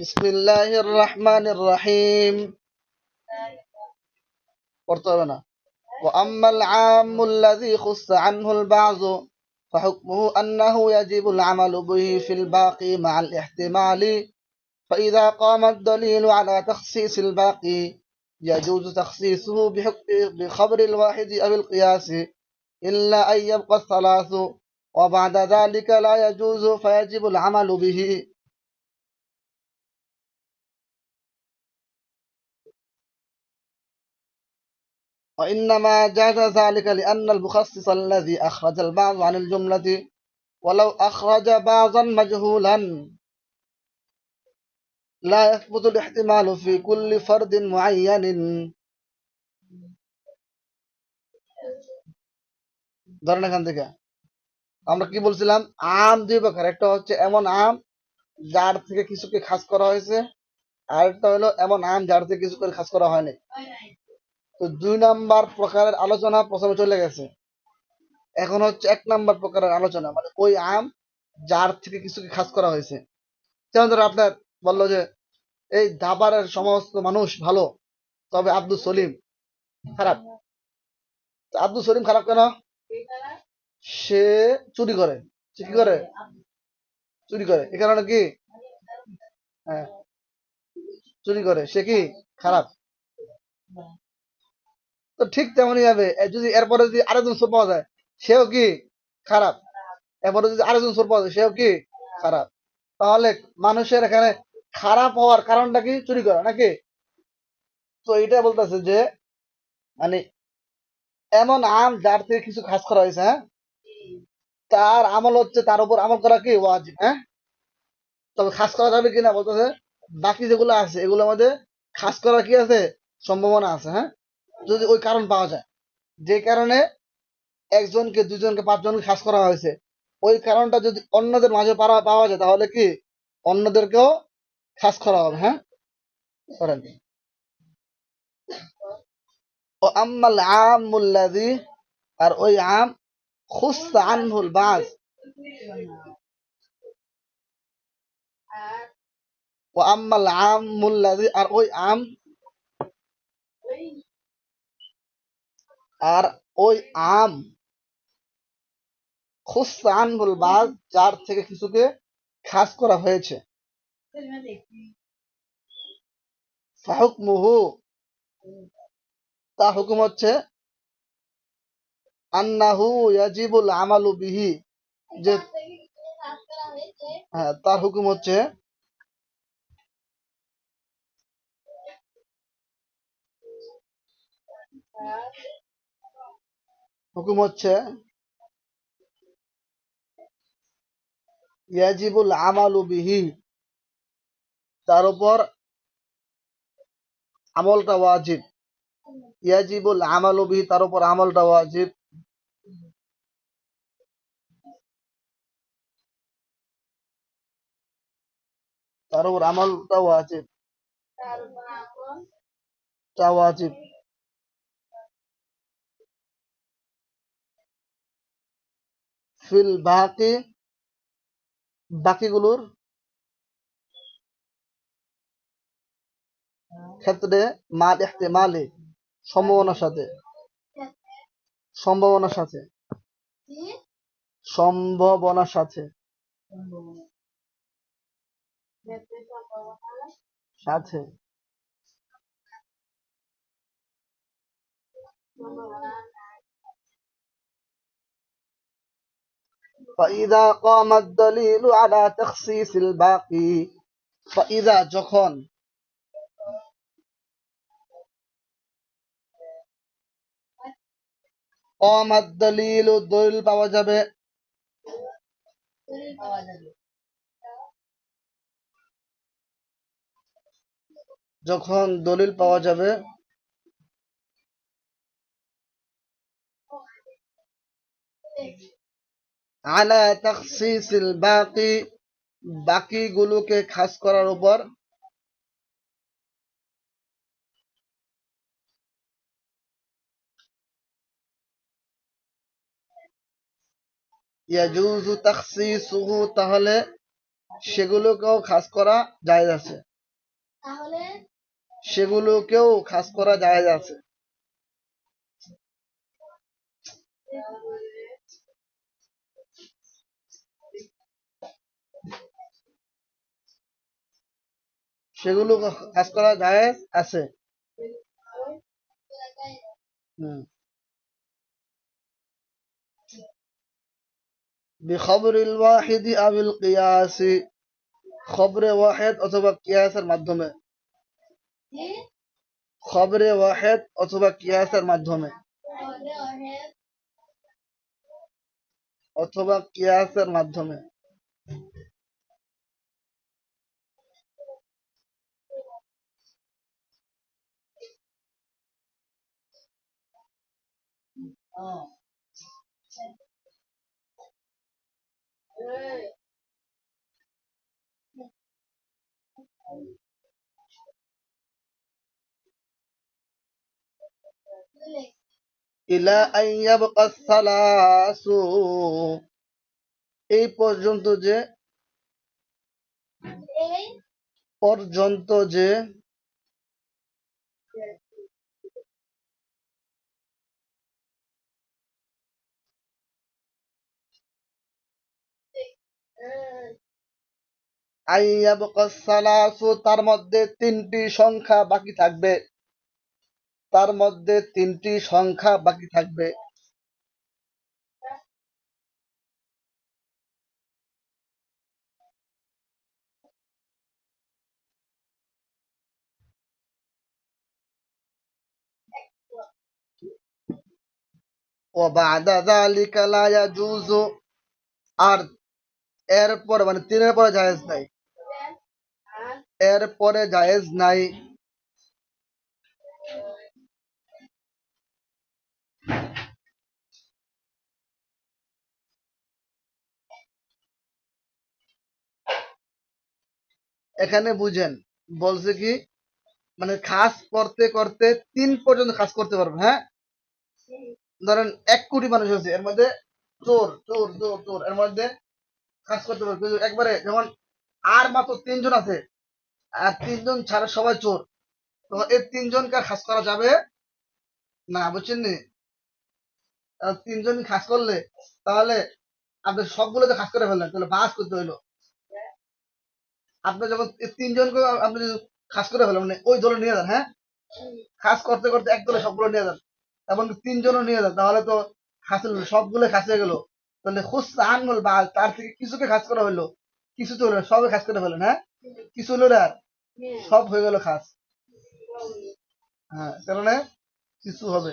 بسم الله الرحمن الرحيم. قرطبنا وأما العام الذي خص عنه البعض فحكمه أنه يجب العمل به في الباقي مع الاحتمال فإذا قام الدليل على تخصيص الباقي يجوز تخصيصه بخبر الواحد أو القياس إلا أن يبقى الثلاث وبعد ذلك لا يجوز فيجب العمل به وإنما جاز ذلك لأن المخصص الذي أخرج البعض عن الجملة ولو أخرج بعضا مجهولا لا يثبت الاحتمال في كل فرد معين ধরেন এখান থেকে আমরা কি বলছিলাম? আম দুই প্রকার। একটা হচ্ছে এমন আম যার থেকে কিছুকে খাস করা হয়েছে, আর একটা হলো এমন আম যার থেকে কিছু করে খাস করা হয়নি। তো দুই নাম্বার প্রকারের আলোচনা প্রথমে চলে গেছে। এখন হচ্ছে এক নাম্বার প্রকারের আলোচনা মানে ওই আম যার থেকে কিছুকে খাস করা হয়েছে। যেমন ধরো আপনার বলল যে, এই দাবারের সমস্ত মানুষ ভালো, তবে আব্দুল সলিম খারাপ। আব্দুল সলিম খারাপ কেন? সে চুরি করে। সে কি করে? চুরি করে। এ কারণে কি চুরি করে। সে কি? খারাপ। তো ঠিক তেমনই হবে যদি এরপরে যদি আরেকজন সোর পাওয়া যায়, সেও কি? খারাপ। এরপরে যদি আরেকজন সোর পাওয়া যায়, সেও কি? খারাপ। তাহলে মানুষের এখানে খারাপ হওয়ার কারণটা কি? চুরি করা, নাকি? তো এটা বলতেছে যে মানে এমন আম যার থেকে কিছু খাস করা হয়েছে হ্যাঁ? তার আমল হচ্ছে তার উপর আমল করা কি? ওয়াজিব হ্যাঁ? তবে খাস করা যাবে কিনা বলতেছে, বাকি যেগুলো আছে এগুলোর মধ্যে খাস করা কি আছে? সম্ভাবনা আছে হ্যাঁ? যদি ওই কারণ পাওয়া যায়। যে কারণে একজনকে, দুজনকে, পাঁচজনকে খাস করা হয়েছে। ওই কারণটা যদি অন্যদের মাঝে পাওয়া যায়, তাহলে কি? অন্যদেরকেও খাস করা হবে হ্যাঁ? করেন। ও আম্মাল আমুল্লাযী আর ওই আম আর ওই আম আর ওই আম বাজ যার থেকে কিছুকে খাস করা হয়েছে। ফাহুকমুহু তা হুকুম হচ্ছে আন্নাহু ইয়াজিবুল আমালু বিহি। যে হ্যাঁ তার হুকুম হচ্ছে হুকুম হচ্ছে, ইয়াজিবুল আমালু বিহি। তার উপর আমলটা ওয়াজিব। ইয়াজিবুল আমালু বিহি, তার উপর আমলটা ওয়াজিব। তার উপর আমলটা আছে। তাও ওয়াজিব ফিল বাকি বাকিগুলোর ক্ষেত্রে মাল ইহতিমালি সম্ভাবনার সাথে। সম্ভাবনার সাথে। সম্ভাবনার সাথে। সাথে فإذا قام الدليل على تخصيص الباقي فإذا যখন قام الدليل দলিল পাওয়া যাবে যখন দলিল পাওয়া যাবে, আলা তাখসিসিল বাকি, বাকিগুলোকে খাস করার উপর ইয়াজুজু তাখসিসুহু, তাহলে সেগুলোকেও খাস করা যায় আছে। তাহলে সেগুলোকেও খাস করা যায় আছে। সেগুলো কাজ করা জায়েজ আছে। বিখবরিল ওয়াহিদি আবিল কিয়াসি। খবরে ওয়াহেদ অথবা কিয়াসের মাধ্যমে। খবরে ওয়াহেদ অথবা কিয়াসের মাধ্যমে তাহলে অনেক অথবা কিয়াসের মাধ্যমে এই পর্যন্ত যে পর্যন্ত যে তার মধ্যে তিনটি সংখ্যা বাকি থাকবে। তার মধ্যে তিনটি সংখ্যা বাকি থাকবে। আর এরপর মানে তিনের পরে জায়েজ নাই। এরপরে জায়েজ নাই। এখানে বুঝেন, বলছে কি মানে খাস করতে করতে তিন পর্যন্ত খাস করতে পারবে হ্যাঁ? ধরেন এক কোটি মানুষ আছে, এর মধ্যে চোর চোর চোর চোর, এর মধ্যে কাজ করতে পারবে। একবারে যেমন আর মাত্র তিনজন আছে, আর তিনজন ছাড়া সবাই চোর, তো এই তিনজনকে খাস করা যাবে না, বুঝছেন নি? তিনজন খাস করলে তাহলে আপনি সবগুলোতে খাস করে ফেললেন, তাহলে বাস করতে হইল। আপনি যখন তিনজনকে আপনি খাস করে ফেলেন মানে ওই দলে নিয়ে যান হ্যাঁ? খাস করতে করতে এক দলে সবগুলো নিয়ে যান এবং তিনজনও নিয়ে যান তাহলে তো খাস হলো, সবগুলো খাস হয়ে গেল। তাহলে খুশ আনমল বা তার থেকে কিছুকে খাস করা হইল কিছু তো হলো সবে খাস করে ফেলেন হ্যাঁ? কিছু হলো আর সব হয়ে গেল খাস। হ্যাঁ কারণে কিছু হবে।